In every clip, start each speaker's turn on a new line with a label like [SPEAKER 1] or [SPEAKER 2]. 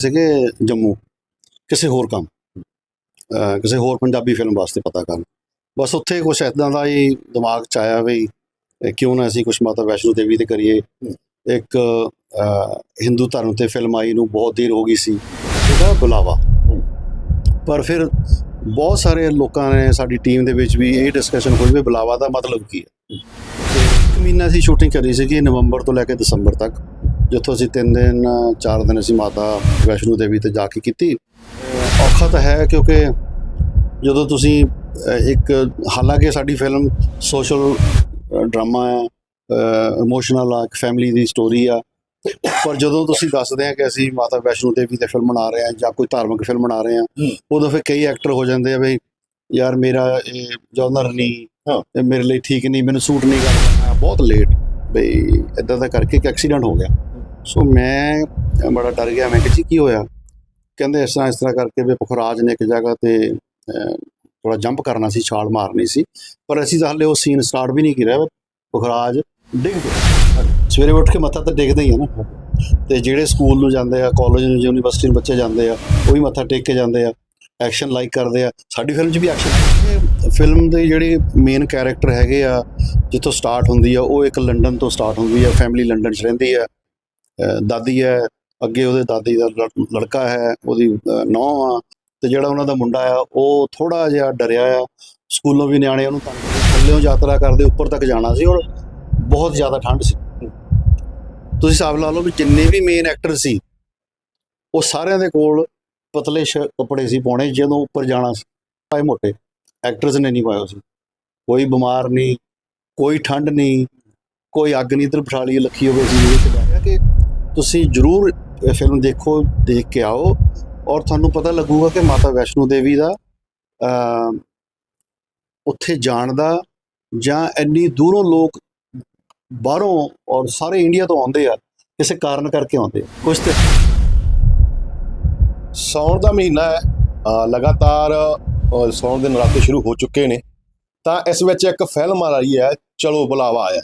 [SPEAKER 1] ਸੀਗੇ ਜੰਮੂ, ਕਿਸੇ ਹੋਰ ਕੰਮ ਕਿਸੇ ਹੋਰ ਪੰਜਾਬੀ ਫਿਲਮ ਵਾਸਤੇ ਪਤਾ ਕਰਨ। ਬਸ ਉੱਥੇ ਕੁਝ ਇਦਾਂ ਦਾ ਹੀ ਦਿਮਾਗ ਚ ਆਇਆ ਵੀ ਕਿਉਂ ਨਾ ਅਸੀਂ ਕੁਝ ਮਾਤਾ ਵੈਸ਼ਨੋ ਦੇਵੀ ਤੇ ਕਰੀਏ। ਇੱਕ ਹਿੰਦੂ ਧਰਮ ਤੇ ਫਿਲਮ ਆਈ ਨੂੰ ਬਹੁਤ ਦੇਰ ਹੋ ਗਈ ਸੀ, ਉਹਦਾ ਬੁਲਾਵਾ। ਪਰ ਫਿਰ ਬਹੁਤ ਸਾਰੇ ਲੋਕਾਂ ਨੇ ਸਾਡੀ ਟੀਮ ਦੇ ਵਿੱਚ ਵੀ ਇਹ ਡਿਸਕਸ਼ਨ ਹੋਈ ਵੀ ਬੁਲਾਵਾ ਦਾ ਮਤਲਬ ਕੀ ਹੈ। ਇੱਕ ਮਹੀਨਾ ਅਸੀਂ ਸ਼ੂਟਿੰਗ ਕਰੀ ਸੀਗੀ ਨਵੰਬਰ ਤੋਂ ਲੈ ਕੇ ਦਸੰਬਰ ਤੱਕ। ਜਿੱਥੋਂ ਅਸੀਂ ਤਿੰਨ ਦਿਨ ਚਾਰ ਦਿਨ ਅਸੀਂ ਮਾਤਾ ਵੈਸ਼ਨੋ ਦੇਵੀ ਤੇ ਜਾ ਕੇ ਕੀਤੀ। ਔਖਾ ਤਾਂ ਹੈ ਕਿਉਂਕਿ ਜਦੋਂ ਤੁਸੀਂ ਇੱਕ ਹਾਲਾਂਕਿ ਸਾਡੀ ਫਿਲਮ ਸੋਸ਼ਲ ਡਰਾਮਾ ਹੈ ਇਮੋਸ਼ਨਲ ਆ ਇੱਕ ਫੈਮਿਲੀ ਦੀ ਸਟੋਰੀ ਆ ਪਰ ਜਦੋਂ ਤੁਸੀਂ ਦੱਸਦੇ ਆ ਕਿ ਅਸੀਂ ਮਾਤਾ ਵੈਸ਼ਨੋ ਦੇਵੀ ਤੇ ਫਿਲਮ ਬਣਾ ਰਹੇ ਆ ਜਾਂ ਕੋਈ ਧਾਰਮਿਕ ਫਿਲਮ ਬਣਾ ਰਹੇ ਆ ਉਦੋਂ ਫਿਰ ਕਈ ਐਕਟਰ ਹੋ ਜਾਂਦੇ ਆ ਬਈ ਯਾਰ ਮੇਰਾ ਇਹ ਜਨਰ ਨਹੀਂ
[SPEAKER 2] ਹਾਂ।
[SPEAKER 1] ਇਹ ਮੇਰੇ ਲਈ ਠੀਕ ਨਹੀਂ ਮੈਨੂੰ ਸੂਟ ਨਹੀਂ ਕਰਦਾ ਬਹੁਤ ਲੇਟ ਬਈ ਇਦਾਂ ਦਾ ਕਰਕੇ ਇੱਕ ਐਕਸੀਡੈਂਟ ਹੋ ਗਿਆ। ਸੋ ਮੈਂ ਬੜਾ ਡਰ ਗਿਆ। ਮੈਂ ਕਿ ਜੀ ਕੀ ਹੋਇਆ? ਕਹਿੰਦੇ ਇਸ ਤਰ੍ਹਾਂ ਇਸ ਤਰ੍ਹਾਂ ਕਰਕੇ ਵੀ ਪੁਖਰਾਜ ਨੇ ਇੱਕ ਜਗ੍ਹਾ ਤੇ ਥੋੜਾ ਜੰਪ ਕਰਨਾ ਸੀ, ਛਾਲ ਮਾਰਨੀ ਸੀ। ਪਰ ਅਸੀਂ ਤਾਂ ਹਾਲੇ ਉਹ ਸੀਨ ਸਟਾਰਟ ਵੀ ਨਹੀਂ ਕੀਤਾ। ਪੁਖਰਾਜ ਡਿੱਗ ਗਿਆ ਸਵੇਰੇ ਉੱਠ ਕੇ ਮੱਥਾ ਤਾਂ ਟੇਕਦੇ ਹੀ ਆ ਨਾ। ਤੇ ਜਿਹੜੇ ਸਕੂਲ ਨੂੰ ਜਾਂਦੇ ਆ, ਕਾਲਜ ਨੂੰ, ਯੂਨੀਵਰਸਿਟੀ ਨੂੰ ਬੱਚੇ ਜਾਂਦੇ ਆ, ਉਹ ਵੀ ਮੱਥਾ ਟੇਕ ਕੇ ਜਾਂਦੇ ਆ। ਐਕਸ਼ਨ ਲਾਈਕ ਕਰਦੇ ਆ। ਸਾਡੀ ਫਿਲਮ 'ਚ ਵੀ ਐਕਸ਼ਨ ਫਿਲਮ ਦੇ ਜਿਹੜੇ ਮੇਨ ਕੈਰੈਕਟਰ ਹੈਗੇ ਆ, ਜਿੱਥੋਂ ਸਟਾਰਟ ਹੁੰਦੀ ਆ, ਉਹ ਇੱਕ ਲੰਡਨ ਤੋਂ ਸਟਾਰਟ ਹੁੰਦੀ ਆ ਫੈਮਿਲੀ ਲੰਡਨ 'ਚ ਰਹਿੰਦੀ ਆ। ਦਾਦੀ ਹੈ, ਅੱਗੇ ਉਹਦੇ ਦਾਦੀ ਦਾ ਲੜ- ਲੜਕਾ ਹੈ, ਉਹਦੀ ਨੌਂ ਆ ਤੇ ਜਿਹੜਾ ਉਹਨਾਂ ਦਾ ਮੁੰਡਾ ਆ, ਉਹ ਥੋੜਾ ਜਿਹਾ ਡਰਿਆ ਆ। ਸਕੂਲੋਂ ਵੀ ਨਿਆਣੇ ਉਹਨੂੰ ਤੰਗ ਥੱਲੇੋਂ ਯਾਤਰਾ ਕਰਦੇ, ਉੱਪਰ ਤੱਕ ਜਾਣਾ ਸੀ, ਔਰ ਬਹੁਤ ਜ਼ਿਆਦਾ ਠੰਡ ਸੀ। ਤੁਸੀਂ ਹਿਸਾਬ ਲਾ ਲਓ ਵੀ ਜਿੰਨੇ ਵੀ ਮੇਨ ਐਕਟਰ ਸੀ, ਉਹ ਸਾਰਿਆਂ ਦੇ ਕੋਲ ਪਤਲੇ ਸ਼ ਕੱਪੜੇ ਸੀ ਪਾਉਣੇ, ਜਦੋਂ ਉੱਪਰ ਜਾਣਾ ਸੀ ਪਾਏ ਮੋਟੇ। ਐਕਟਰਸ ਨੇ ਨਹੀਂ ਪਾਇਆ ਸੀ। ਕੋਈ ਬਿਮਾਰ ਨਹੀਂ, ਕੋਈ ਠੰਡ ਨਹੀਂ, ਕੋਈ ਅੱਗ ਨਹੀਂ, ਇੱਧਰ ਬਿਠਾ ਲੱਖੀ ਹੋਵੇ ਸੀ ਇਹਦੇ ਕਿ ਤੁਸੀਂ ਜਰੂਰ ਇਹ ਫਿਲਮ ਦੇਖੋ ਦੇਖ ਕੇ ਆਓ ਔਰ ਤੁਹਾਨੂੰ ਪਤਾ ਲੱਗੂਗਾ ਕਿ ਮਾਤਾ ਵੈਸ਼ਨੋ ਦੇਵੀ ਦਾ ਉੱਥੇ ਜਾਣ ਦਾ ਜਾਂ ਇੰਨੀ ਦੂਰੋਂ ਲੋਕ ਬਾਹਰੋਂ ਔਰ ਸਾਰੇ ਇੰਡੀਆ ਤੋਂ ਆਉਂਦੇ ਆ ਕਿਸੇ ਕਾਰਨ ਕਰਕੇ ਆਉਂਦੇ ਕੁਝ ਤੇ
[SPEAKER 2] ਸੌਣ ਦਾ ਮਹੀਨਾ ਹੈ ਲਗਾਤਾਰ ਸੌਣ ਦੇ ਨਰਾਤੇ ਸ਼ੁਰੂ ਹੋ ਚੁੱਕੇ ਨੇ। ਤਾਂ ਇਸ ਵਿੱਚ ਇੱਕ ਫਿਲਮ ਆ ਰਹੀ ਹੈ ਚਲੋ ਬੁਲਾਵਾ ਆਇਆ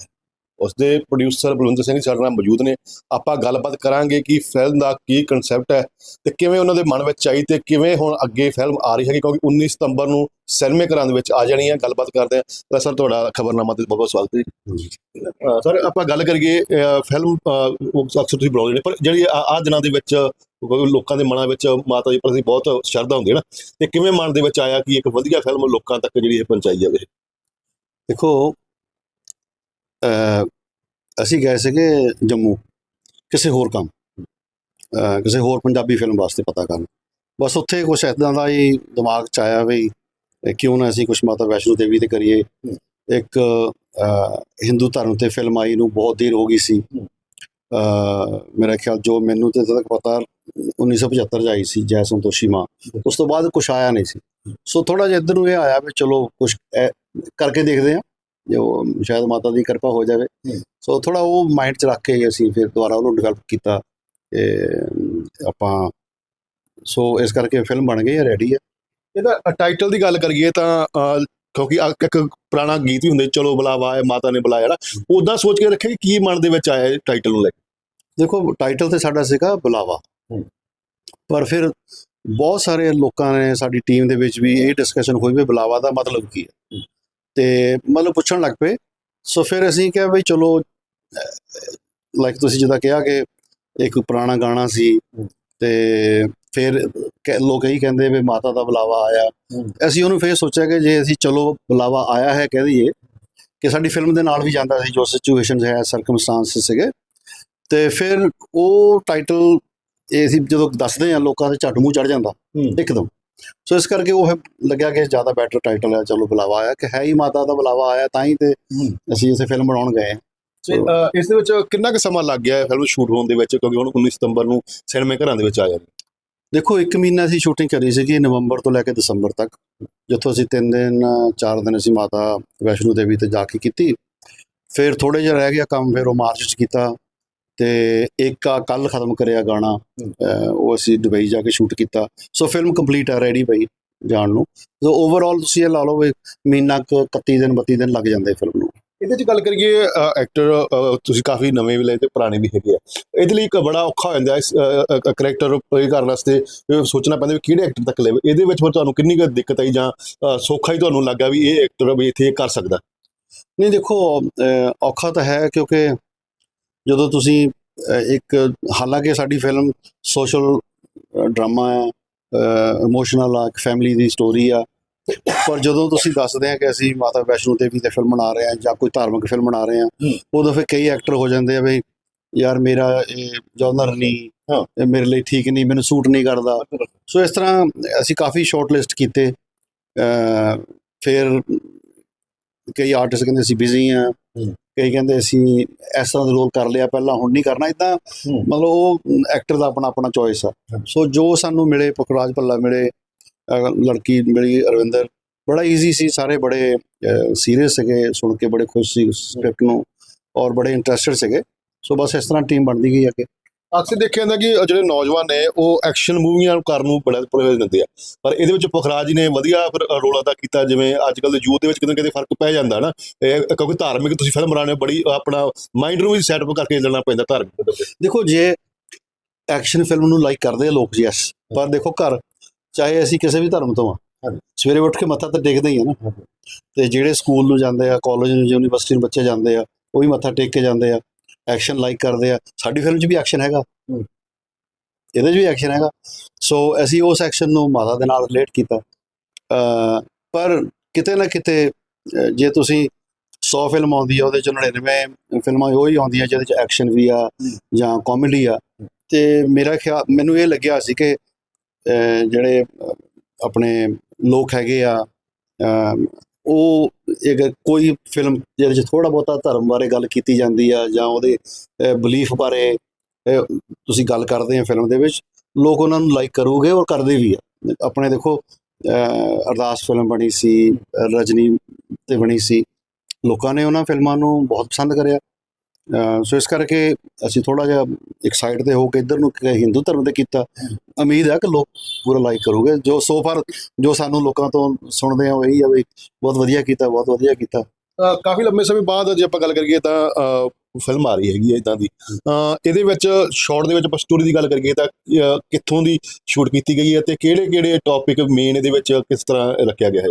[SPEAKER 2] ਹੈ। ਉਸ ਦੇ ਪ੍ਰੋਡਿਊਸਰ ਬਲਵਿੰਦਰ ਸਿੰਘ ਸਾਡੇ ਨਾਲ ਮੌਜੂਦ ਨੇ। ਆਪਾਂ ਗੱਲਬਾਤ ਕਰਾਂਗੇ ਕਿ ਫਿਲਮ ਦਾ ਕੀ ਕਨਸੈਪਟ ਹੈ ਤੇ ਕਿਵੇਂ ਉਹਨਾਂ ਦੇ ਮਨ ਵਿੱਚ ਆਈ ਤੇ ਕਿਵੇਂ ਹੁਣ ਅੱਗੇ ਫਿਲਮ ਆ ਰਹੀ ਹੈ ਕਿਉਂਕਿ 19 ਸਤੰਬਰ ਨੂੰ ਸਿਨੇਮੇ ਘਰਾਂ ਦੇ ਵਿੱਚ ਆ ਜਾਣੀ ਹੈ ਗੱਲਬਾਤ ਕਰਦੇ ਤਾਂ ਸਰ ਤੁਹਾਡਾ ਖਬਰਨਾਮਾ ਤੇ ਬਹੁਤ ਬਹੁਤ ਸਵਾਗਤ ਹੈ ਸਰ ਆਪਾਂ ਗੱਲ ਕਰੀਏ ਫਿਲਮ ਅਕਸਰ ਤੁਸੀਂ ਬੁਲਾਉਂਦੇ ਨੇ ਪਰ ਜਿਹੜੀ ਆ ਦਿਨਾਂ ਦੇ ਵਿੱਚ ਲੋਕਾਂ ਦੇ ਮਨਾਂ ਵਿੱਚ ਮਾਤਾ ਜੀ ਪ੍ਰਤੀ ਬਹੁਤ ਸ਼ਰਧਾ ਹੁੰਦੀ ਹੈ ਨਾ। ਤੇ ਕਿਵੇਂ ਮਨ ਦੇ ਵਿੱਚ ਆਇਆ ਕਿ ਇੱਕ ਵਧੀਆ ਫਿਲਮ ਲੋਕਾਂ ਤੱਕ ਜਿਹੜੀ ਇਹ ਪਹੁੰਚਾਈ ਜਾਵੇ?
[SPEAKER 1] ਦੇਖੋ ਅਸੀਂ ਗਏ ਸੀਗੇ ਜੰਮੂ ਕਿਸੇ ਹੋਰ ਕੰਮ ਕਿਸੇ ਹੋਰ ਪੰਜਾਬੀ ਫਿਲਮ ਵਾਸਤੇ ਪਤਾ ਕਰਨ। ਬਸ ਉੱਥੇ ਕੁਝ ਇਦਾਂ ਦਾ ਹੀ ਦਿਮਾਗ ਚ ਆਇਆ ਵੀ ਕਿਉਂ ਨਾ ਅਸੀਂ ਕੁਝ ਮਾਤਾ ਵੈਸ਼ਨੋ ਦੇਵੀ ਤੇ ਕਰੀਏ। ਇੱਕ ਹਿੰਦੂ ਧਰਮ ਤੇ ਫਿਲਮ ਆਈ ਨੂੰ ਬਹੁਤ ਦੇਰ ਹੋ ਗਈ ਸੀ। ਮੇਰਾ ਖਿਆਲ ਜੋ ਮੈਨੂੰ ਤੇ ਤੱਕ ਪਤਾ 1975 ਚ ਆਈ ਸੀ ਜੈ ਸੰਤੋਸ਼ੀ ਮਾਂ, ਉਸ ਤੋਂ ਬਾਅਦ ਕੁਝ ਆਇਆ ਨਹੀਂ ਸੀ। ਸੋ ਥੋੜਾ ਜਿਹਾ ਇੱਧਰ ਨੂੰ ਇਹ ਆਇਆ ਵੀ ਚਲੋ ਕੁਝ ਕਰਕੇ ਦੇਖਦੇ ਹਾਂ। ਜੋ ਸ਼ਾਇਦ ਮਾਤਾ ਦੀ ਕਿਰਪਾ ਹੋ ਜਾਵੇ। ਸੋ ਥੋੜਾ ਉਹ ਮਾਈਂਡ 'ਚ ਰੱਖ ਕੇ ਅਸੀਂ ਫਿਰ ਦੁਬਾਰਾ ਉਹਨੂੰ ਡਿਵੈਲਪ ਕੀਤਾ ਕਿ ਆਪਾਂ ਸੋ ਇਸ ਕਰਕੇ ਫਿਲਮ ਬਣ ਗਈ ਹੈ ਰੈਡੀ ਹੈ।
[SPEAKER 2] ਇਹਦਾ ਟਾਈਟਲ ਦੀ ਗੱਲ ਕਰੀਏ ਤਾਂ ਕਿਉਂਕਿ ਇੱਕ ਪੁਰਾਣਾ ਗੀਤ ਹੀ ਹੁੰਦੇ ਚਲੋ ਬੁਲਾਵਾ ਹੈ ਮਾਤਾ ਨੇ ਬੁਲਾਇਆ ਨਾ ਉਦਾਂ ਸੋਚ ਕੇ ਰੱਖਿਆ ਕਿ ਕੀ ਮਨ ਦੇ ਵਿੱਚ ਆਇਆ ਟਾਈਟਲ ਨੂੰ ਲੈ ਕੇ।
[SPEAKER 1] ਦੇਖੋ ਟਾਈਟਲ ਤੇ ਸਾਡਾ ਸੀਗਾ ਬੁਲਾਵਾ। ਪਰ ਫਿਰ ਬਹੁਤ ਸਾਰੇ ਲੋਕਾਂ ਨੇ ਸਾਡੀ ਟੀਮ ਦੇ ਵਿੱਚ ਵੀ ਇਹ ਡਿਸਕਸ਼ਨ ਹੋਈ ਵੀ ਬੁਲਾਵਾ ਦਾ ਮਤਲਬ ਕੀ ਹੈ। ਤੇ ਮਤਲਬ ਪੁੱਛਣ ਲੱਗ ਪਏ ਸੋ ਫਿਰ ਅਸੀਂ ਕਿਹਾ ਵੀ ਚਲੋ ਲਾਈਕ ਤੁਸੀਂ ਜਿੱਦਾਂ ਕਿਹਾ ਕਿ ਇੱਕ ਪੁਰਾਣਾ ਗਾਣਾ ਸੀ
[SPEAKER 2] ਹੂੰ।
[SPEAKER 1] ਤੇ ਫਿਰ ਲੋਕ ਇਹੀ ਕਹਿੰਦੇ ਵੀ ਮਾਤਾ ਦਾ ਬੁਲਾਵਾ ਆਇਆ
[SPEAKER 2] ਹੂੰ।
[SPEAKER 1] ਅਸੀਂ ਉਹਨੂੰ ਫਿਰ ਸੋਚਿਆ ਕਿ ਜੇ ਅਸੀਂ ਚਲੋ ਬੁਲਾਵਾ ਆਇਆ ਹੈ ਕਹਿ ਦਈਏ ਕਿ ਸਾਡੀ ਫਿਲਮ ਦੇ ਨਾਲ ਵੀ ਜਾਂਦਾ ਸੀ ਜੋ ਸਿਚੁਏਸ਼ਨਸ ਹੈ ਸਰਕਮਸਟੈਂਸਸ ਸੀਗੇ ਤੇ ਫਿਰ ਉਹ ਟਾਈਟਲ ਇਹ ਸੀ ਜਦੋਂ ਦੱਸਦੇ ਆ ਲੋਕਾਂ ਦੇ ਝੱਟ ਮੂੰਹ ਚੜ ਜਾਂਦਾ ਇੱਕਦਮ ਸੋ ਇਸ ਕਰਕੇ ਉਹ ਲੱਗਿਆ ਕਿ ਜ਼ਿਆਦਾ ਬੈਟਰ ਟਾਈਟਲ ਹੈ। ਚਲੋ ਬੁਲਾਵਾ ਆਇਆ ਕਿ ਹੈ ਹੀ ਮਾਤਾ ਦਾ ਬੁਲਾਵਾ ਆਇਆ ਤਾਂ ਹੀ ਤੇ ਅਸੀਂ ਇਸੇ ਫਿਲਮ ਬਣਾਉਣ ਗਏ ਹਾਂ।
[SPEAKER 2] ਇਸ ਦੇ ਵਿੱਚ ਕਿੰਨਾ ਕੁ ਸਮਾਂ ਲੱਗ ਗਿਆ ਫਿਲਮ ਸ਼ੂਟ ਹੋਣ ਦੇ ਵਿੱਚ? ਕਿਉਂਕਿ ਹੁਣ 19 ਸਤੰਬਰ ਨੂੰ ਸਿਨੇਮੇ ਘਰਾਂ ਦੇ ਵਿੱਚ ਆ ਜਾਣੀ
[SPEAKER 1] ਦੇਖੋ ਇੱਕ ਮਹੀਨਾ ਅਸੀਂ ਸ਼ੂਟਿੰਗ ਕਰੀ ਸੀਗੀ ਨਵੰਬਰ ਤੋਂ ਲੈ ਕੇ ਦਸੰਬਰ ਤੱਕ। ਜਿੱਥੋਂ ਅਸੀਂ ਤਿੰਨ ਦਿਨ ਚਾਰ ਦਿਨ ਅਸੀਂ ਮਾਤਾ ਵੈਸ਼ਨੋ ਦੇਵੀ ਤੇ ਜਾ ਕੇ ਕੀਤੀ। ਫਿਰ ਥੋੜੇ ਜਿਹਾ ਰਹਿ ਗਿਆ ਕੰਮ ਫਿਰ ਉਹ ਮਾਰਚ ਚ ਕੀਤਾ। ਤੇ ਇੱਕ ਆ ਕੱਲ ਖਤਮ ਕਰਿਆ ਗਾਣਾ ਉਹ ਅਸੀਂ ਦੁਬਈ ਜਾ ਕੇ ਸ਼ੂਟ ਕੀਤਾ। ਸੋ ਫਿਲਮ ਕੰਪਲੀਟ ਆ ਰੈਡੀ ਪਈ ਜਾਣ ਨੂੰ। ਸੋ ਓਵਰਆਲ ਤੁਸੀਂ ਇਹ ਲਾ ਲਓ ਵੀ ਮਹੀਨਾ ਕੁ 31 ਦਿਨ 32 ਦਿਨ ਲੱਗ ਜਾਂਦੇ ਫਿਲਮ ਨੂੰ।
[SPEAKER 2] ਇਹਦੇ 'ਚ ਗੱਲ ਕਰੀਏ ਐਕਟਰ ਤੁਸੀਂ ਕਾਫੀ ਨਵੇਂ ਵੀ ਲਏ ਤੇ ਪੁਰਾਣੇ ਵੀ ਹੈਗੇ ਆ। ਇਹਦੇ ਲਈ ਇੱਕ ਬੜਾ ਔਖਾ ਹੋ ਜਾਂਦਾ ਇਸ ਕਰੈਕਟਰ ਪਲੇ ਕਰਨ ਵਾਸਤੇ ਸੋਚਣਾ ਪੈਂਦਾ ਵੀ ਕਿਹੜੇ ਐਕਟਰ ਤੱਕ ਲੈਵੇ ਇਹਦੇ ਵਿੱਚ ਫਿਰ ਤੁਹਾਨੂੰ ਕਿੰਨੀ ਕੁ ਦਿੱਕਤ ਆਈ ਜਾਂ ਸੌਖਾ ਹੀ ਤੁਹਾਨੂੰ ਲੱਗਾ ਵੀ ਇਹ ਐਕਟਰ ਵੀ ਇੱਥੇ ਇਹ ਕਰ ਸਕਦਾ?
[SPEAKER 1] ਨਹੀਂ ਦੇਖੋ ਔਖਾ ਤਾਂ ਹੈ ਕਿਉਂਕਿ ਜਦੋਂ ਤੁਸੀਂ ਇੱਕ ਹਾਲਾਂਕਿ ਸਾਡੀ ਫਿਲਮ ਸੋਸ਼ਲ ਡਰਾਮਾ ਹੈ ਇਮੋਸ਼ਨਲ ਆ ਇੱਕ ਫੈਮਿਲੀ ਦੀ ਸਟੋਰੀ ਆ ਪਰ ਜਦੋਂ ਤੁਸੀਂ ਦੱਸਦੇ ਆ ਕਿ ਅਸੀਂ ਮਾਤਾ ਵੈਸ਼ਨੋ ਦੇਵੀ ਤੇ ਫਿਲਮ ਬਣਾ ਰਹੇ ਆ ਜਾਂ ਕੋਈ ਧਾਰਮਿਕ ਫਿਲਮ ਬਣਾ ਰਹੇ ਆ। ਉਦੋਂ ਫਿਰ ਕਈ ਐਕਟਰ ਹੋ ਜਾਂਦੇ ਆ ਬਈ ਯਾਰ ਮੇਰਾ ਇਹ ਜਨਰ ਨਹੀਂ
[SPEAKER 2] ਹਾਂ।
[SPEAKER 1] ਇਹ ਮੇਰੇ ਲਈ ਠੀਕ ਨਹੀਂ ਮੈਨੂੰ ਸੂਟ ਨਹੀਂ ਕਰਦਾ ਸੋ ਇਸ ਤਰ੍ਹਾਂ ਅਸੀਂ ਕਾਫੀ ਸ਼ਾਰਟ ਲਿਸਟ ਕੀਤੇ ਫਿਰ ਕਈ ਆਰਟਿਸਟ ਕਹਿੰਦੇ ਅਸੀਂ ਬਿਜ਼ੀ ਆ। ਕਈ ਕਹਿੰਦੇ ਅਸੀਂ ਇਸ ਤਰ੍ਹਾਂ ਦਾ ਰੋਲ ਕਰ ਲਿਆ ਪਹਿਲਾਂ ਹੁਣ ਨਹੀਂ ਕਰਨਾ ਇਦਾਂ। ਮਤਲਬ ਉਹ ਐਕਟਰ ਦਾ ਆਪਣਾ ਆਪਣਾ ਚੋਇਸ ਆ। ਸੋ ਜੋ ਸਾਨੂੰ ਮਿਲੇ ਪੁਖਰਾਜ ਭੱਲਾ ਮਿਲੇ ਲੜਕੀ ਮਿਲੀ ਅਰਵਿੰਦਰ ਬੜਾ ਈਜ਼ੀ ਸੀ ਸਾਰੇ ਬੜੇ ਸੀਰੀਅਸ ਸੀਗੇ ਸੁਣ ਕੇ ਬੜੇ ਖੁਸ਼ ਸੀ ਸਕ੍ਰਿਪਟ ਨੂੰ ਔਰ ਬੜੇ ਇੰਟਰਸਟਡ ਸੀਗੇ ਸੋ ਬਸ ਇਸ ਤਰ੍ਹਾਂ ਟੀਮ ਬਣਦੀ ਗਈ ਅੱਗੇ
[SPEAKER 2] ਅਕਸਰ ਦੇਖਿਆ ਜਾਂਦਾ ਕਿ ਜਿਹੜੇ ਨੌਜਵਾਨ ਨੇ ਉਹ ਐਕਸ਼ਨ ਮੂਵੀਆਂ ਕਰਨ ਨੂੰ ਬੜਾ ਪ੍ਰਵੇਸ਼ ਦਿੰਦੇ ਆ ਪਰ ਇਹਦੇ ਵਿੱਚ ਪੁਖਰਾਜ ਜੀ ਨੇ ਵਧੀਆ ਫਿਰ ਰੋਲ ਅਦਾ ਕੀਤਾ ਜਿਵੇਂ ਅੱਜ ਕੱਲ ਦੇ ਯੂਥ ਦੇ ਵਿੱਚ ਕਿਤੇ ਨਾ ਕਿਤੇ ਫ਼ਰਕ ਪੈ ਜਾਂਦਾ ਨਾ ਇਹ ਕਿਉਂਕਿ ਧਾਰਮਿਕ ਤੁਸੀਂ ਫਿਲਮ ਬਣਾਉਣੇ ਬੜੀ ਆਪਣਾ ਮਾਈਂਡ ਨੂੰ ਵੀ ਸੈਟਅਪ ਕਰਕੇ ਚੱਲਣਾ ਪੈਂਦਾ ਧਾਰਮਿਕ।
[SPEAKER 1] ਦੇਖੋ ਜੇ ਐਕਸ਼ਨ ਫਿਲਮ ਨੂੰ ਲਾਈਕ ਕਰਦੇ ਆ ਲੋਕ ਯੈਸ ਪਰ ਦੇਖੋ ਘਰ ਚਾਹੇ ਅਸੀਂ ਕਿਸੇ ਵੀ ਧਰਮ ਤੋਂ ਆ। ਸਵੇਰੇ ਉੱਠ ਕੇ ਮੱਥਾ ਤਾਂ ਟੇਕਦੇ ਹੀ ਆ ਨਾ। ਤੇ ਜਿਹੜੇ ਸਕੂਲ ਨੂੰ ਜਾਂਦੇ ਆ ਕਾਲਜ ਨੂੰ ਯੂਨੀਵਰਸਿਟੀ ਨੂੰ ਬੱਚੇ ਜਾਂਦੇ ਆ ਉਹ ਵੀ ਮੱਥਾ ਟੇਕ ਕੇ ਜਾਂਦੇ ਆ ਐਕਸ਼ਨ ਲਾਈਕ ਕਰਦੇ ਆ। ਸਾਡੀ ਫਿਲਮ 'ਚ ਵੀ ਐਕਸ਼ਨ ਹੈਗਾ।
[SPEAKER 2] ਹੂੰ।
[SPEAKER 1] ਇਹਦੇ 'ਚ ਵੀ ਐਕਸ਼ਨ ਹੈਗਾ। ਸੋ ਅਸੀਂ ਉਸ ਐਕਸ਼ਨ ਨੂੰ ਮਾਤਾ ਦੇ ਨਾਲ ਰਿਲੇਟ ਕੀਤਾ। ਅ ਪਰ ਕਿਤੇ ਨਾ ਕਿਤੇ ਜੇ ਤੁਸੀਂ 100 ਫਿਲਮ ਆਉਂਦੀ ਆ ਉਹਦੇ ਚ 99 ਫਿਲਮਾਂ ਉਹੀ ਆਉਂਦੀਆਂ ਜਿਹਦੇ ਚ ਐਕਸ਼ਨ ਵੀ ਆ ਜਾਂ ਕਾਮੇਡੀ ਆ। ਤੇ ਮੇਰਾ ਖਿਆਲ ਮੈਨੂੰ ਇਹ ਲੱਗਿਆ ਸੀ ਕਿ ਜਿਹੜੇ ਆਪਣੇ ਲੋਕ ਹੈਗੇ ਆ ਉਹ ਇੱਕ ਕੋਈ ਫਿਲਮ ਜਿਹਦੇ ਚ ਥੋੜਾ ਬਹੁਤਾ ਧਰਮ ਬਾਰੇ ਗੱਲ ਕੀਤੀ ਜਾਂਦੀ ਆ ਜਾਂ ਉਹਦੇ ਬਲੀਫ ਬਾਰੇ ਤੁਸੀਂ ਗੱਲ ਕਰਦੇ ਆ ਫਿਲਮ ਦੇ ਵਿੱਚ, ਲੋਕ ਉਹਨਾਂ ਨੂੰ ਲਾਈਕ ਕਰੋਗੇ ਔਰ ਕਰਦੇ ਵੀ ਆ। ਆਪਣੇ ਦੇਖੋ ਅਰਦਾਸ ਫਿਲਮ ਬਣੀ ਸੀ, ਰਜਨੀ ਤੇ ਬਣੀ ਸੀ। ਲੋਕਾਂ ਨੇ ਉਹਨਾਂ ਫਿਲਮਾਂ ਨੂੰ ਬਹੁਤ ਪਸੰਦ ਕਰਿਆ। ਸੋ ਇਸ ਕਰਕੇ ਅਸੀਂ ਥੋੜਾ ਜਿਹਾ ਇੱਕ ਸਾਈਡ ਤੇ ਹੋ ਕੇ ਇੱਧਰ ਨੂੰ ਹਿੰਦੂ ਧਰਮ ਤੇ ਕੀਤਾ। ਉਮੀਦ ਹੈ ਕਿ ਲੋਕ ਪੂਰਾ ਲਾਈਕ ਕਰੋਗੇ। ਜੋ ਸੋ ਫਾਰ ਜੋ ਸਾਨੂੰ ਲੋਕਾਂ ਤੋਂ ਸੁਣਦੇ ਆ ਉਹ ਇਹੀ ਆ ਵੀ ਬਹੁਤ ਵਧੀਆ ਕੀਤਾ ਬਹੁਤ ਵਧੀਆ ਕੀਤਾ।
[SPEAKER 2] ਕਾਫੀ ਲੰਬੇ ਸਮੇਂ ਬਾਅਦ ਜੇ ਆਪਾਂ ਗੱਲ ਕਰੀਏ ਤਾਂ ਫਿਲਮ ਆ ਰਹੀ ਹੈਗੀ ਹੈ ਇਦਾਂ ਦੀ। ਇਹਦੇ ਵਿੱਚ ਸ਼ਾਰਟ ਦੇ ਵਿੱਚ ਆਪਾਂ ਸਟੋਰੀ ਦੀ ਗੱਲ ਕਰੀਏ ਤਾਂ ਕਿੱਥੋਂ ਦੀ ਸ਼ੂਟ ਕੀਤੀ ਗਈ ਹੈ ਤੇ ਕਿਹੜੇ ਕਿਹੜੇ ਟੌਪਿਕ ਮੇਨ ਇਹਦੇ ਵਿੱਚ ਕਿਸ ਤਰ੍ਹਾਂ ਰੱਖਿਆ ਗਿਆ ਹੈ?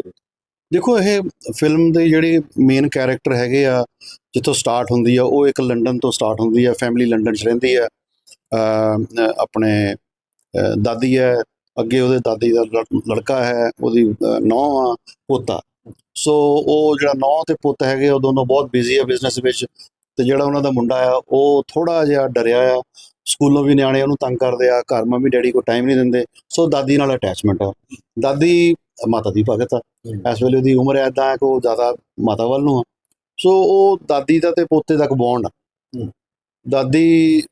[SPEAKER 1] ਦੇਖੋ ਇਹ ਫਿਲਮ ਦੇ ਜਿਹੜੇ ਮੇਨ ਕੈਰੈਕਟਰ ਹੈਗੇ ਆ ਜਿੱਥੋਂ ਸਟਾਰਟ ਹੁੰਦੀ ਆ ਉਹ ਇੱਕ ਲੰਡਨ ਤੋਂ ਸਟਾਰਟ ਹੁੰਦੀ ਆ ਫੈਮਿਲੀ ਲੰਡਨ 'ਚ ਰਹਿੰਦੀ ਆ। ਆਪਣੇ ਦਾਦੀ ਹੈ ਅੱਗੇ ਉਹਦੇ ਦਾਦੀ ਦਾ ਲੜ- ਲੜਕਾ ਹੈ ਉਹਦੀ ਨੌਂ ਆ ਪੋਤਾ। ਸੋ ਉਹ ਜਿਹੜਾ ਨੌਂ ਤੇ ਪੁੱਤ ਹੈਗੇ ਉਹ ਦੋਨੋਂ ਬਹੁਤ ਬਿਜ਼ੀ ਆ ਬਿਜ਼ਨਸ ਵਿੱਚ ਤੇ ਜਿਹੜਾ ਉਹਨਾਂ ਦਾ ਮੁੰਡਾ ਆ ਉਹ ਥੋੜਾ ਜਿਹਾ ਡਰਿਆ ਆ। ਸਕੂਲੋਂ ਵੀ ਨਿਆਣੇ ਉਹਨੂੰ ਤੰਗ ਕਰਦੇ ਆ ਘਰ ਮੰਮੀ ਡੈਡੀ ਕੋ ਟਾਈਮ ਨਹੀਂ ਦਿੰਦੇ। ਸੋ ਦਾਦੀ ਨਾਲ ਅਟੈਚਮੈਂਟ ਆ। ਦਾਦੀ ਮਾਤਾ ਦੀ ਭਗਤ ਆ। ਇਸ ਵੇਲੇ ਉਹਦੀ ਉਮਰ ਐਦਾਂ ਕਿ ਉਹ ਜ਼ਿਆਦਾ ਮਾਤਾ ਵੱਲ ਨੂੰ ਆ। ਸੋ ਉਹ ਦਾਦੀ ਦਾ ਤੇ ਪੋਤੇ ਤੱਕ ਬੌਂਡ
[SPEAKER 2] ਹੂੰ।
[SPEAKER 1] ਦਾਦੀ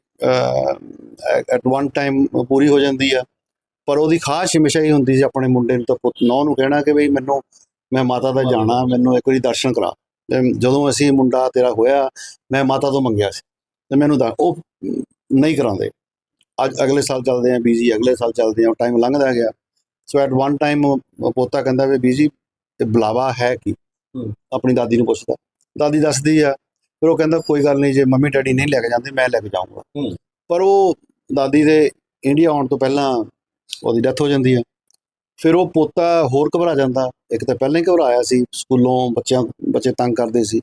[SPEAKER 1] ਐਟ ਵਨ ਟਾਈਮ ਪੂਰੀ ਹੋ ਜਾਂਦੀ ਆ। ਪਰ ਉਹਦੀ ਖਾਸ ਹਮੇਸ਼ਾ ਹੀ ਹੁੰਦੀ ਸੀ ਆਪਣੇ ਮੁੰਡੇ ਨੂੰ ਤਾਂ ਪੁੱਤ ਨੌ ਨੂੰ ਕਹਿਣਾ ਕਿ ਬਈ ਮੈਨੂੰ ਮੈਂ ਮਾਤਾ ਦਾ ਜਾਣਾ ਮੈਨੂੰ ਇੱਕ ਵਾਰੀ ਦਰਸ਼ਨ ਕਰਾ। ਜਦੋਂ ਅਸੀਂ ਮੁੰਡਾ ਤੇਰਾ ਹੋਇਆ ਮੈਂ ਮਾਤਾ ਤੋਂ ਮੰਗਿਆ ਸੀ। ਤੇ ਮੈਨੂੰ ਦਾ ਉਹ ਨਹੀਂ ਕਰਾਉਂਦੇ। ਅੱਜ ਅਗਲੇ ਸਾਲ ਚੱਲਦੇ ਆ ਬੀਜੀ ਅਗਲੇ ਸਾਲ ਚੱਲਦੇ ਆ ਟਾਈਮ ਲੰਘਦਾ ਗਿਆ। ਸੋ ਐਟ ਵਨ ਟਾਈਮ ਪੋਤਾ ਕਹਿੰਦਾ ਵੀ ਬੀਜੀ ਤੇ ਬੁਲਾਵਾ ਹੈ ਕੀ। ਆਪਣੀ ਦਾਦੀ ਨੂੰ ਪੁੱਛਦਾ। ਦਾਦੀ ਦੱਸਦੀ ਆ ਫਿਰ ਉਹ ਕਹਿੰਦਾ ਕੋਈ ਗੱਲ ਨਹੀਂ ਜੇ ਮੰਮੀ ਡੈਡੀ ਨਹੀਂ ਲੈ ਕੇ ਜਾਂਦੇ ਮੈਂ ਲੈ ਕੇ ਜਾਊਂਗਾ। ਪਰ ਉਹ ਦਾਦੀ ਦੇ ਇੰਡੀਆ ਆਉਣ ਤੋਂ ਪਹਿਲਾਂ ਉਹਦੀ ਡੈਥ ਹੋ ਜਾਂਦੀ ਆ। ਫਿਰ ਉਹ ਪੋਤਾ ਹੋਰ ਘਬਰਾ ਜਾਂਦਾ। ਇੱਕ ਤਾਂ ਪਹਿਲਾਂ ਹੀ ਘਬਰਾਇਆ ਸੀ ਸਕੂਲੋਂ ਬੱਚਿਆਂ ਬੱਚੇ ਤੰਗ ਕਰਦੇ ਸੀ।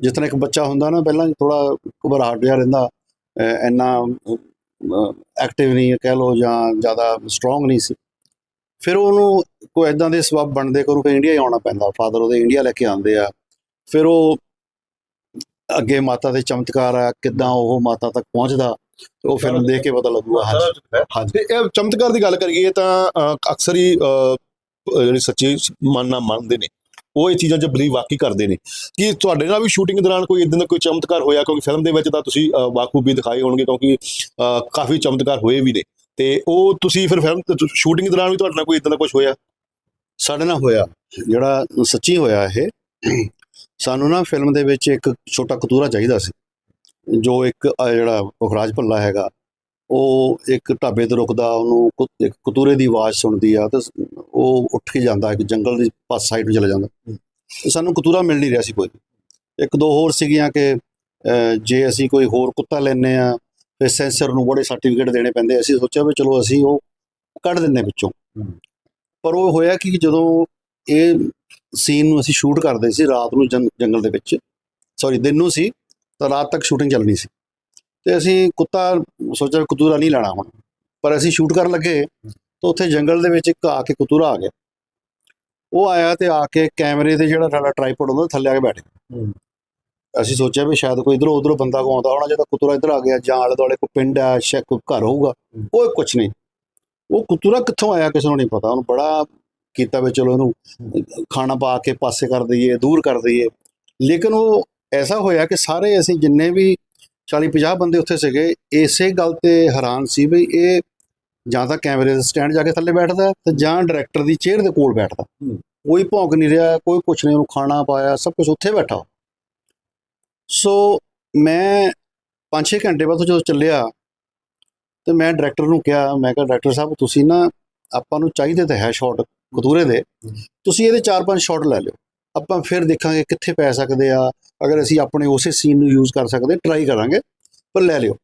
[SPEAKER 1] ਜਿਸ ਤਰ੍ਹਾਂ ਇੱਕ ਬੱਚਾ ਹੁੰਦਾ ਨਾ ਪਹਿਲਾਂ ਥੋੜਾ ਘਬਰਾਹਟ ਜਿਹਾ ਰਹਿੰਦਾ। ਇੰਨਾ ਐਕਟਿਵ ਨਹੀਂ ਕਹਿ ਲੋ ਜਾਂ ਜ਼ਿਆਦਾ ਸਟਰੋਂਗ ਨਹੀਂ ਸੀ। ਫਿਰ ਉਹਨੂੰ ਕੋਈ ਇਦਾਂ ਦੇ ਸਬਬ ਬਣਦੇ ਕਰੂ ਕਿ ਇੰਡੀਆ ਹੀ ਆਉਣਾ ਪੈਂਦਾ। ਫਾਦਰ ਉਹਦੇ ਇੰਡੀਆ ਲੈ ਕੇ ਆਉਂਦੇ ਆ। ਫਿਰ ਉਹ ਅੱਗੇ ਮਾਤਾ ਦੇ ਚਮਤਕਾਰ ਆ ਕਿਦਾਂ ਉਹ ਮਾਤਾ ਤੱਕ ਪਹੁੰਚਦਾ ਉਹ ਫਿਲਮ ਦੇਖ ਕੇ ਪਤਾ ਲੱਗੂਗਾ ਹਾਂਜੀ ਹਾਂਜੀ।
[SPEAKER 2] ਤੇ ਇਹ ਚਮਤਕਾਰ ਦੀ ਗੱਲ ਕਰੀਏ ਤਾਂ ਅਕਸਰ ਹੀ ਜਿਹੜੀ ਸੱਚੀ ਮਨ ਨਾਲ ਮੰਨਦੇ ਨੇ ਉਹ ਇਹ ਚੀਜ਼ਾਂ 'ਚ ਬਲੀਵ ਵਾਕਈ ਕਰਦੇ ਨੇ ਕਿ ਤੁਹਾਡੇ ਨਾਲ ਵੀ ਸ਼ੂਟਿੰਗ ਦੌਰਾਨ ਕੋਈ ਇਦਾਂ ਦਾ ਕੋਈ ਚਮਤਕਾਰ ਹੋਇਆ ਕਿਉਂਕਿ ਫਿਲਮ ਦੇ ਵਿੱਚ ਤਾਂ ਤੁਸੀਂ ਬਾਖੂਬੀ ਦਿਖਾਏ ਹੋਣਗੇ ਕਿਉਂਕਿ ਕਾਫੀ ਚਮਤਕਾਰ ਹੋਏ ਵੀ ਨੇ ਤੇ ਉਹ ਤੁਸੀਂ ਫਿਰ ਫਿਲਮ ਸ਼ੂਟਿੰਗ ਦੌਰਾਨ ਵੀ ਤੁਹਾਡੇ ਨਾਲ ਕੋਈ ਇਦਾਂ ਦਾ ਕੁਝ ਹੋਇਆ?
[SPEAKER 1] ਸਾਡੇ ਨਾਲ ਹੋਇਆ ਜਿਹੜਾ ਸੱਚੀ ਹੋਇਆ ਇਹ ਸਾਨੂੰ ਨਾ ਫਿਲਮ ਦੇ ਵਿੱਚ ਇੱਕ ਛੋਟਾ ਕਤੂਰਾ ਚਾਹੀਦਾ ਸੀ। ਜੋ ਇੱਕ ਜਿਹੜਾ ਪੁਖਰਾਜ ਭੱਲਾ ਹੈਗਾ ਉਹ ਇੱਕ ਢਾਬੇ ਤੇ ਰੁਕਦਾ ਉਹਨੂੰ ਇੱਕ ਕਤੂਰੇ ਦੀ ਆਵਾਜ਼ ਸੁਣਦੀ ਆ ਤੇ ਉਹ ਉੱਠ ਕੇ ਜਾਂਦਾ ਇੱਕ ਜੰਗਲ ਦੀ ਪਾਸ ਸਾਈਡ ਨੂੰ ਚਲਾ ਜਾਂਦਾ। ਤੇ ਸਾਨੂੰ ਕਤੂਰਾ ਮਿਲ ਨਹੀਂ ਰਿਹਾ ਸੀ ਕੋਈ। ਇੱਕ ਦੋ ਹੋਰ ਸੀਗੀਆਂ ਕਿ ਜੇ ਅਸੀਂ ਕੋਈ ਹੋਰ ਕੁੱਤਾ ਲੈਨੇ ਆ ਫਿਰ ਸੈਂਸਰ ਨੂੰ ਬੜੇ ਸਰਟੀਫਿਕੇਟ ਦੇਣੇ ਪੈਂਦੇ। ਅਸੀਂ ਸੋਚਿਆ ਵੀ ਚਲੋ ਅਸੀਂ ਉਹ ਕੱਢ ਦਿੰਨੇ ਵਿੱਚੋਂ। ਪਰ ਉਹ ਹੋਇਆ ਕਿ ਜਦੋਂ ਇਹ ਸੀਨ ਨੂੰ ਅਸੀਂ ਸ਼ੂਟ ਕਰਦੇ ਸੀ ਰਾਤ ਨੂੰ ਜੰਗ- ਜੰਗਲ ਦੇ ਵਿੱਚ। ਸੌਰੀ ਦਿਨ ਨੂੰ ਸੀ ਤਾਂ ਰਾਤ ਤੱਕ ਸ਼ੂਟਿੰਗ ਚੱਲਣੀ ਸੀ। ਤੇ ਅਸੀਂ ਕੁੱਤਾ ਸੋਚਿਆ ਕਤੂਰਾ ਨਹੀਂ ਲੈਣਾ ਹੁਣ। ਪਰ ਅਸੀਂ ਸ਼ੂਟ ਕਰਨ ਲੱਗੇ ਤਾਂ ਉੱਥੇ ਜੰਗਲ ਦੇ ਵਿੱਚ ਇੱਕ ਆ ਕੇ ਕਤੂਰਾ ਆ ਗਿਆ। ਉਹ ਆਇਆ ਤੇ ਆ ਕੇ ਕੈਮਰੇ ਤੇ ਜਿਹੜਾ ਸਾਡਾ ਟ੍ਰਾਈਪੋਡ ਹੁੰਦਾ ਥੱਲੇ ਆ ਕੇ ਬੈਠ ਗਿਆ। ਅਸੀਂ ਸੋਚਿਆ ਵੀ ਸ਼ਾਇਦ ਕੋਈ ਇਧਰੋਂ ਉਧਰੋਂ ਬੰਦਾ ਕੋ ਆਉਂਦਾ ਹੋਣਾ ਜਦੋਂ ਕਤੂਰਾ ਇੱਧਰ ਆ ਗਿਆ ਜਾਂ ਆਲੇ ਦੁਆਲੇ ਕੋਈ ਪਿੰਡ ਆ ਸ਼ਾਇਦ ਕੋਈ ਘਰ ਹੋਊਗਾ। ਉਹ ਕੁਛ ਨਹੀਂ। ਉਹ ਕਤੂਰਾ ਕਿੱਥੋਂ ਆਇਆ ਕਿਸੇ ਨੂੰ ਨਹੀਂ ਪਤਾ। ਉਹਨੂੰ ਬੜਾ ਕੀਤਾ ਵੀ ਚਲੋ ਇਹਨੂੰ ਖਾਣਾ ਪਾ ਕੇ ਪਾਸੇ ਕਰ ਦਈਏ ਦੂਰ ਕਰ ਦਈਏ। ਲੇਕਿਨ ਉਹ ਐਸਾ ਹੋਇਆ ਕਿ ਸਾਰੇ ਅਸੀਂ ਜਿੰਨੇ ਵੀ 40 50 ਬੰਦੇ ਉੱਥੇ ਸੀਗੇ ਇਸੇ ਗੱਲ ਤੇ ਹੈਰਾਨ ਸੀ ਵੀ ਇਹ ਜਾਂ ਤਾਂ ਕੈਮਰੇ ਦੇ ਸਟੈਂਡ ਜਾ ਕੇ ਥੱਲੇ ਬੈਠਦਾ ਤੇ ਜਾਂ ਡਾਇਰੈਕਟਰ ਦੀ ਚੇਅਰ ਦੇ ਕੋਲ ਬੈਠਦਾ। ਕੋਈ ਭੌਂਕ ਨਹੀਂ ਰਿਹਾ ਕੋਈ ਕੁਛ ਨਹੀਂ ਉਹਨੂੰ ਖਾਣਾ ਪਾਇਆ ਸਭ ਕੁਝ ਉੱਥੇ ਬੈਠਾ। ਸੋ ਮੈਂ 5-6 ਘੰਟੇ ਬਾਅਦ ਜਦੋਂ ਚੱਲਿਆ ਤੇ ਮੈਂ ਡਾਇਰੈਕਟਰ ਨੂੰ ਕਿਹਾ ਮੈਂ ਕਿਹਾ ਡਾਇਰੈਕਟਰ ਸਾਹਿਬ ਤੁਸੀਂ ਨਾ ਆਪਾਂ ਨੂੰ ਚਾਹੀਦੇ ਤਾਂ ਹੈ ਸ਼ਾਟ ਕਤੂਰੇ ਦੇ। ਤੁਸੀਂ ਇਹਦੇ 4-5 ਸ਼ਾਟ ਲੈ ਲਿਓ। ਆਪਾਂ ਫਿਰ ਦੇਖਾਂਗੇ ਕਿੱਥੇ ਪੈ ਸਕਦੇ ਆ। ਅਗਰ ਅਸੀਂ ਆਪਣੇ ਉਸੇ ਸੀਨ ਨੂੰ ਯੂਜ਼ ਕਰ ਸਕਦੇ ਟਰਾਈ ਕਰਾਂਗੇ ਪਰ ਲੈ ਲਿਓ।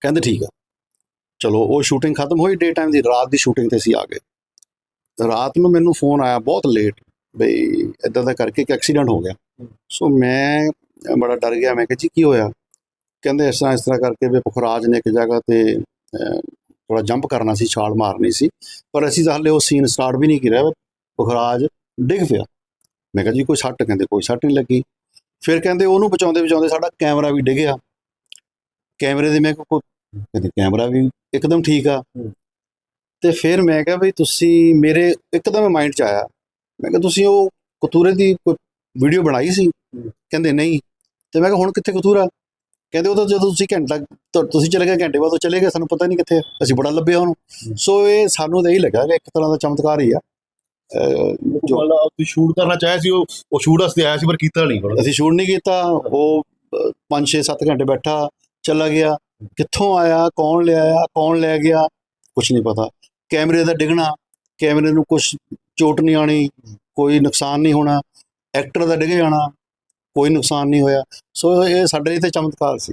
[SPEAKER 1] ਕਹਿੰਦੇ ਠੀਕ ਆ। ਚਲੋ ਉਹ ਸ਼ੂਟਿੰਗ ਖਤਮ ਹੋਈ ਡੇ ਟਾਈਮ ਦੀ ਰਾਤ ਦੀ ਸ਼ੂਟਿੰਗ ਤੇ ਅਸੀਂ ਆ ਗਏ। ਰਾਤ ਨੂੰ ਮੈਨੂੰ ਫੋਨ ਆਇਆ ਬਹੁਤ ਲੇਟ ਬਈ ਇਦਾਂ ਦਾ ਕਰਕੇ ਇੱਕ ਐਕਸੀਡੈਂਟ ਹੋ ਗਿਆ। ਸੋ ਮੈਂ ਬੜਾ ਡਰ ਗਿਆ ਮੈਂ ਕਿਹਾ ਜੀ ਕੀ ਹੋਇਆ? ਕਹਿੰਦੇ ਇਸ ਤਰ੍ਹਾਂ ਇਸ ਤਰ੍ਹਾਂ ਕਰਕੇ ਵੀ ਪੁਖਰਾਜ ਨੇ ਇੱਕ ਜਗ੍ਹਾ ਤੇ ਥੋੜਾ ਜੰਪ ਕਰਨਾ ਸੀ ਛਾਲ ਮਾਰਨੀ ਸੀ। ਪਰ ਅਸੀਂ ਤਾਂ ਹਾਲੇ ਉਹ ਸੀਨ ਸਟਾਰਟ ਵੀ ਨਹੀਂ ਕੀਤਾ ਪੁਖਰਾਜ ਡਿੱਗ ਪਿਆ। ਮੈਂ ਕਿਹਾ ਜੀ ਕੋਈ ਸੱਟ? ਕਹਿੰਦੇ ਕੋਈ ਸੱਟ ਨਹੀਂ ਲੱਗੀ। ਫਿਰ ਕਹਿੰਦੇ ਉਹਨੂੰ ਬਚਾਉਂਦੇ ਬਚਾਉਂਦੇ ਸਾਡਾ ਕੈਮਰਾ ਵੀ ਡਿੱਗਿਆ ਕੈਮਰੇ ਦੇ ਮੈਂ ਕਿਹਾ ਕੋਈ ਕਹਿੰਦੇ ਕੈਮਰਾ ਵੀ ਇੱਕਦਮ ਠੀਕ ਆ। ਤੇ ਫਿਰ ਮੈਂ ਕਿਹਾ ਵੀ ਤੁਸੀਂ ਮੇਰੇ ਇੱਕਦਮ ਮਾਈਂਡ 'ਚ ਆਇਆ। ਮੈਂ ਕਿਹਾ ਤੁਸੀਂ ਉਹ ਕਤੂਰੇ ਦੀ ਕੋਈ ਵੀਡੀਓ ਬਣਾਈ ਸੀ? ਕਹਿੰਦੇ ਨਹੀਂ। ਤੇ ਮੈਂ ਕਿਹਾ ਹੁਣ ਕਿੱਥੇ ਕਤੂਰਾ? ਕਹਿੰਦੇ ਉਹ ਤਾਂ ਜਦੋਂ ਤੁਸੀਂ ਘੰਟਾ ਤੁਸੀਂ ਚਲੇ ਗਏ ਘੰਟੇ ਬਾਅਦ ਉਹ ਚਲੇ ਗਏ ਸਾਨੂੰ ਪਤਾ ਨਹੀਂ ਕਿੱਥੇ। ਅਸੀਂ ਬੜਾ ਲੱਭਿਆ ਉਹਨੂੰ। ਸੋ ਇਹ ਸਾਨੂੰ ਤਾਂ ਇਹੀ ਲੱਗਾ ਕਿ ਇੱਕ ਤਰ੍ਹਾਂ ਦਾ ਚਮਤਕਾਰ ਹੀ ਆ। ਜੋ
[SPEAKER 2] ਤੁਸੀਂ ਸ਼ੂਟ ਕਰਨਾ ਚਾਹਿਆ ਸੀ ਉਹ ਉਹ ਸ਼ੂਟ ਵਾਸਤੇ ਆਇਆ ਸੀ ਪਰ ਕੀਤਾ ਨਹੀਂ
[SPEAKER 1] ਅਸੀਂ ਸ਼ੂਟ ਨਹੀਂ ਕੀਤਾ ਉਹ 5 6 7 ਘੰਟੇ ਬੈਠਾ ਚਲਾ ਗਿਆ। ਕਿੱਥੋਂ ਆਇਆ ਕੌਣ ਲਿਆਇਆ ਕੌਣ ਲੈ ਗਿਆ ਕੁਝ ਨਹੀਂ ਪਤਾ। ਕੈਮਰੇ ਦਾ ਡਿੱਗਣਾ ਕੈਮਰੇ ਨੂੰ ਕੁਝ ਚੋਟ ਨਹੀਂ ਆਣੀ ਕੋਈ ਨੁਕਸਾਨ ਨਹੀਂ ਹੋਣਾ। ਐਕਟਰ ਦਾ ਡਿੱਗ ਜਾਣਾ ਕੋਈ ਨੁਕਸਾਨ ਨਹੀਂ ਹੋਇਆ। ਸੋ ਇਹ ਸਾਡੇ ਲਈ ਤੇ ਚਮਤਕਾਰ ਸੀ।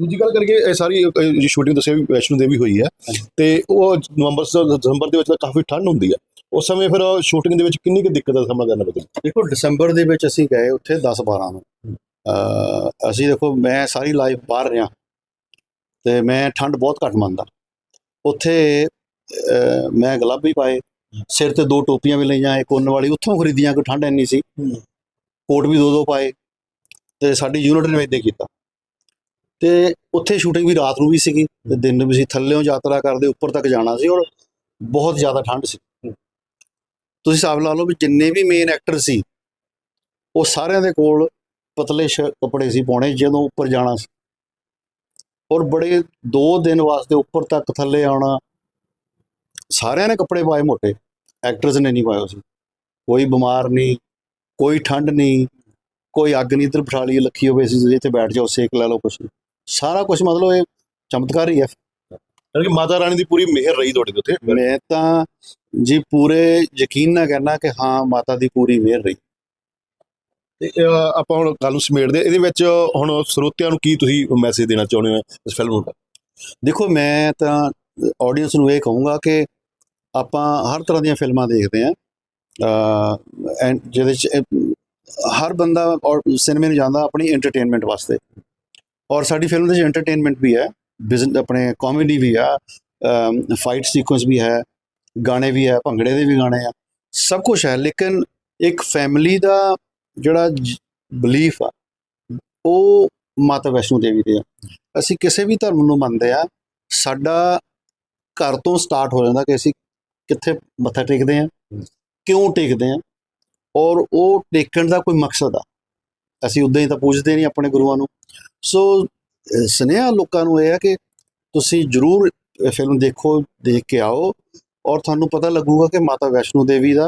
[SPEAKER 2] ਦੂਜੀ ਗੱਲ ਕਰਕੇ ਇਹ ਸਾਰੀ ਜੀ ਸ਼ੂਟਿੰਗ ਦੱਸਿਆ ਵੀ ਵੈਸ਼ਨੋ ਦੇਵੀ ਹੋਈ ਹੈ ਤੇ ਉਹ ਨਵੰਬਰ ਤੋਂ ਦਸੰਬਰ ਦੇ ਵਿੱਚ ਤਾਂ ਕਾਫੀ ਠੰਡ ਹੁੰਦੀ ਹੈ। ਉਸ ਸਮੇਂ ਫਿਰ ਸ਼ੂਟਿੰਗ ਦੇ ਵਿੱਚ ਕਿੰਨੀ ਕੁ ਦਿੱਕਤ ਦਾ ਸਾਹਮਣਾ ਕਰਨਾ ਪੈਂਦਾ
[SPEAKER 1] ਦੇਖੋ ਦਸੰਬਰ ਦੇ ਵਿੱਚ ਅਸੀਂ ਗਏ ਉੱਥੇ 10 12 ਨੂੰ। ਅਸੀਂ ਦੇਖੋ ਮੈਂ ਸਾਰੀ ਲਾਈਫ ਬਾਹਰ ਰਿਹਾ। ਤੇ ਮੈਂ ਠੰਡ ਬਹੁਤ ਘੱਟ ਮੰਨਦਾ। ਉੱਥੇ ਮੈਂ ਗਲਵ ਵੀ ਪਾਏ ਸਿਰ ਤੇ ਦੋ ਟੋਪੀਆਂ ਵੀ ਲਈਆਂ ਇੱਕ ਉੱਨ ਵਾਲੀ। ਉੱਥੋਂ ਖਰੀਦੀਆਂ ਕੋਈ ਠੰਡ ਇੰਨੀ ਸੀ। ਕੋਟ ਵੀ ਦੋ ਦੋ ਪਾਏ ਤੇ ਸਾਡੀ ਯੂਨਿਟ ਨੇ ਇਦਾਂ ਕੀਤਾ। ਤੇ ਉੱਥੇ ਸ਼ੂਟਿੰਗ ਵੀ ਰਾਤ ਨੂੰ ਵੀ ਸੀਗੀ ਤੇ ਦਿਨ ਨੂੰ ਵੀ ਸੀ। ਥੱਲੇੋਂ ਯਾਤਰਾ ਕਰਦੇ ਉੱਪਰ ਤੱਕ ਜਾਣਾ ਸੀ ਔਰ ਬਹੁਤ ਜ਼ਿਆਦਾ ਠੰਡ ਸੀ। ਤੁਸੀਂ ਹਿਸਾਬ ਲਾ ਲਓ ਵੀ ਜਿੰਨੇ ਵੀ ਮੇਨ ਐਕਟਰ ਸੀ ਉਹ ਸਾਰਿਆਂ ਦੇ ਕੋਲ ਪਤਲੇ ਕੱਪੜੇ ਸੀ ਪਾਉਣੇ ਜਦੋਂ ਉੱਪਰ ਜਾਣਾ ਸੀ। ਔਰ ਬੜੇ 2 ਦਿਨ ਵਾਸਤੇ ਉੱਪਰ ਤੱਕ ਥੱਲੇ ਆਉਣਾ ਸਾਰਿਆਂ ਨੇ ਕੱਪੜੇ ਪਾਏ ਮੋਟੇ। ਐਕਟਰਸ ਨੇ ਨਹੀਂ ਪਾਏ ਸੀ। ਕੋਈ ਬਿਮਾਰ ਨਹੀਂ ਕੋਈ ਠੰਡ ਨਹੀਂ ਕੋਈ ਅੱਗ ਨਹੀਂ ਇੱਧਰ ਬਿਠਾਲੀ ਲੱਖੀ ਹੋਵੇ ਸੀ ਜਿੱਥੇ ਬੈਠ ਜਾਓ ਸੇਕ ਲੈ ਲਓ ਕੁਛ। ਸਾਰਾ ਕੁਝ ਮਤਲਬ ਇਹ ਚਮਤਕਾਰ ਹੀ ਹੈ।
[SPEAKER 2] ਕਿਉਂਕਿ ਮਾਤਾ ਰਾਣੀ ਦੀ ਪੂਰੀ ਮਿਹਰ ਰਹੀ ਤੁਹਾਡੇ ਤੇ ਉੱਥੇ?
[SPEAKER 1] ਮੈਂ ਤਾਂ ਜੀ ਪੂਰੇ ਯਕੀਨ ਨਾਲ ਕਹਿਣਾ ਕਿ ਹਾਂ ਮਾਤਾ ਦੀ ਪੂਰੀ ਮਿਹਰ ਰਹੀ।
[SPEAKER 2] ਤੇ ਆਪਾਂ ਹੁਣ ਗੱਲ ਨੂੰ ਸਮੇਟਦੇ ਇਹਦੇ ਵਿੱਚ ਹੁਣ ਸਰੋਤਿਆਂ ਨੂੰ ਕੀ ਤੁਸੀਂ ਮੈਸੇਜ ਦੇਣਾ ਚਾਹੁੰਦੇ ਹੋ ਇਸ ਫਿਲਮ ਨੂੰ?
[SPEAKER 1] ਦੇਖੋ ਮੈਂ ਤਾਂ ਆਡੀਅנס ਨੂੰ ਇਹ ਕਹੂੰਗਾ ਕਿ ਆਪਾਂ ਹਰ ਤਰ੍ਹਾਂ ਦੀਆਂ ਫਿਲਮਾਂ ਦੇਖਦੇ ਆਂ ਐਂਡ ਜਿਹਦੇ ਚ ਹਰ ਬੰਦਾ ਔਰ ਸਿਨੇਮੇ ਨੂੰ ਜਾਂਦਾ ਆਪਣੀ ਐਂਟਰਟੇਨਮੈਂਟ ਵਾਸਤੇ। ਔਰ ਸਾਡੀ ਫਿਲਮ ਦੇ ਵਿੱਚ ਐਂਟਰਟੇਨਮੈਂਟ ਵੀ ਹੈ ਬਿਜ਼ਨ ਆਪਣੇ ਕਾਮੇਡੀ ਵੀ ਆ ਫਾਈਟ ਸੀਕੁਐਂਸ ਵੀ ਹੈ, ਗਾਣੇ ਵੀ ਹੈ, ਭੰਗੜੇ ਦੇ ਵੀ ਗਾਣੇ ਆ, ਸਭ ਕੁਝ ਹੈ। ਲੇਕਿਨ ਇੱਕ ਫੈਮਿਲੀ ਦਾ ਜਿਹੜਾ ਬਲੀਫ ਆ, ਉਹ ਮਾਤਾ ਵੈਸ਼ਨੋ ਦੇਵੀ ਦੇ ਆ। ਅਸੀਂ ਕਿਸੇ ਵੀ ਧਰਮ ਨੂੰ ਮੰਨਦੇ ਆ, ਸਾਡਾ ਘਰ ਤੋਂ ਸਟਾਰਟ ਹੋ ਜਾਂਦਾ ਕਿ ਅਸੀਂ ਕਿੱਥੇ ਮੱਥਾ ਟੇਕਦੇ ਆ ਕਿਉਂ ਟੇਕਦੇ ਆ? ਔਰ ਉਹ ਟੇਕਣ ਦਾ ਕੋਈ ਮਕਸਦ ਆ? ਅਸੀਂ ਉਦਾਂ ਹੀ ਤਾਂ ਪੁੱਛਦੇ ਨਹੀਂ ਆਪਣੇ ਗੁਰੂਆਂ ਨੂੰ। ਸੋ, ਅਹ, ਸੁਨੇਹਾ ਲੋਕਾਂ ਨੂੰ ਇਹ ਹੈ ਕਿ ਤੁਸੀਂ ਜਰੂਰ ਫਿਲਮ ਦੇਖੋ, ਦੇਖ ਕੇ ਆਓ। ਔਰ ਤੁਹਾਨੂੰ ਪਤਾ ਲੱਗੂਗਾ ਕਿ ਮਾਤਾ ਵੈਸ਼ਨੋ ਦੇਵੀ ਦਾ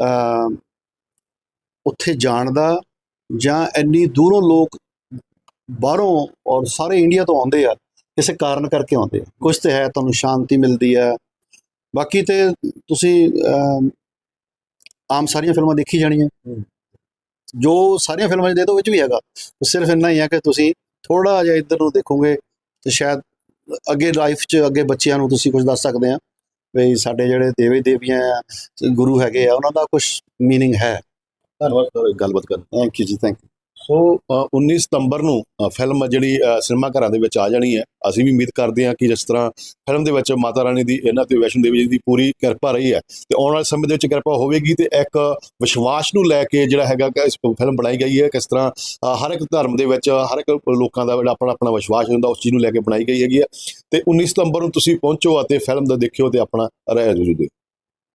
[SPEAKER 1] ਅ ਉੱਥੇ ਜਾਣ ਦਾ ਜਾਂ ਇੰਨੀ ਦੂਰੋਂ ਲੋਕ ਬਾਹਰੋਂ ਔਰ ਸਾਰੇ ਇੰਡੀਆ ਤੋਂ ਆਉਂਦੇ ਆ, ਕਿਸੇ ਕਾਰਨ ਕਰਕੇ ਆਉਂਦੇ ਆ। ਕੁਝ ਤੇ ਹੈ, ਤੁਹਾਨੂੰ ਸ਼ਾਂਤੀ ਮਿਲਦੀ ਹੈ। ਬਾਕੀ ਤੇ ਤੁਸੀਂ ਆਮ ਸਾਰੀਆਂ ਫਿਲਮਾਂ ਦੇਖੀ ਜਾਣੀਆਂ। ਜੋ ਸਾਰੀਆਂ ਫਿਲਮਾਂ ਦੇ ਦੋ ਵਿੱਚ ਵੀ ਹੈਗਾ। ਸਿਰਫ ਇੰਨਾ ਹੀ ਹੈ ਕਿ ਤੁਸੀਂ ਥੋੜਾ ਜਿਹਾ ਇੱਧਰ ਨੂੰ ਦੇਖੋਗੇ ਤੇ ਸ਼ਾਇਦ ਅੱਗੇ ਲਾਈਫ 'ਚ ਅੱਗੇ ਬੱਚਿਆਂ ਨੂੰ ਤੁਸੀਂ ਕੁਝ ਦੱਸ ਸਕਦੇ ਆ ਵੀ ਸਾਡੇ ਜਿਹੜੇ ਦੇਵੀ ਦੇਵੀਆਂ ਆ ਗੁਰੂ ਹੈਗੇ ਆ ਉਹਨਾਂ ਦਾ ਕੁਝ ਮੀਨਿੰਗ ਹੈ।
[SPEAKER 2] ਧੰਨਵਾਦ ਗੱਲਬਾਤ ਕਰਨ।
[SPEAKER 1] Thank you ji thank
[SPEAKER 2] so uh, 19 ਸਤੰਬਰ ਨੂੰ ਫਿਲਮ ਜਿਹੜੀ ਸਿਨੇਮਾ ਘਰਾਂ ਦੇ ਵਿੱਚ ਆ ਜਾਣੀ ਹੈ। ਅਸੀਂ ਵੀ ਉਮੀਦ ਕਰਦੇ ਹਾਂ ਕਿ ਜਿਸ ਤਰ੍ਹਾਂ ਫਿਲਮ ਦੇ ਵਿੱਚ ਮਾਤਾ ਰਾਣੀ ਦੀ ਇਹਨਾਂ ਤੇ ਵੈਸ਼ਨੋ ਦੇਵੀ ਜੀ ਦੀ ਪੂਰੀ ਕਿਰਪਾ ਰਹੀ ਹੈ ਤੇ ਆਉਣ ਵਾਲੇ ਸਮੇਂ ਦੇ ਵਿੱਚ ਕਿਰਪਾ ਹੋਵੇਗੀ ਤੇ ਇੱਕ ਵਿਸ਼ਵਾਸ ਨੂੰ ਲੈ ਕੇ ਜਿਹੜਾ ਹੈਗਾ ਕਿ ਇਸ ਫਿਲਮ ਬਣਾਈ ਗਈ ਹੈ ਕਿਸ ਤਰ੍ਹਾਂ ਹਰ ਇੱਕ ਧਰਮ ਦੇ ਵਿੱਚ ਹਰ ਇੱਕ ਲੋਕਾਂ ਦਾ ਜਿਹੜਾ ਆਪਣਾ ਆਪਣਾ ਵਿਸ਼ਵਾਸ ਹੁੰਦਾ ਉਸ ਚੀਜ਼ ਨੂੰ ਲੈ ਕੇ ਬਣਾਈ ਗਈ ਹੈਗੀ ਹੈ। ਤੇ 19 ਸਤੰਬਰ ਨੂੰ ਤੁਸੀਂ ਪਹੁੰਚੋ ਅਤੇ ਫਿਲਮ ਦਾ ਦੇਖਿਓ ਤੇ ਆਪਣਾ ਰਾਏ ਜ਼ਰੂਰ ਦਿਓ।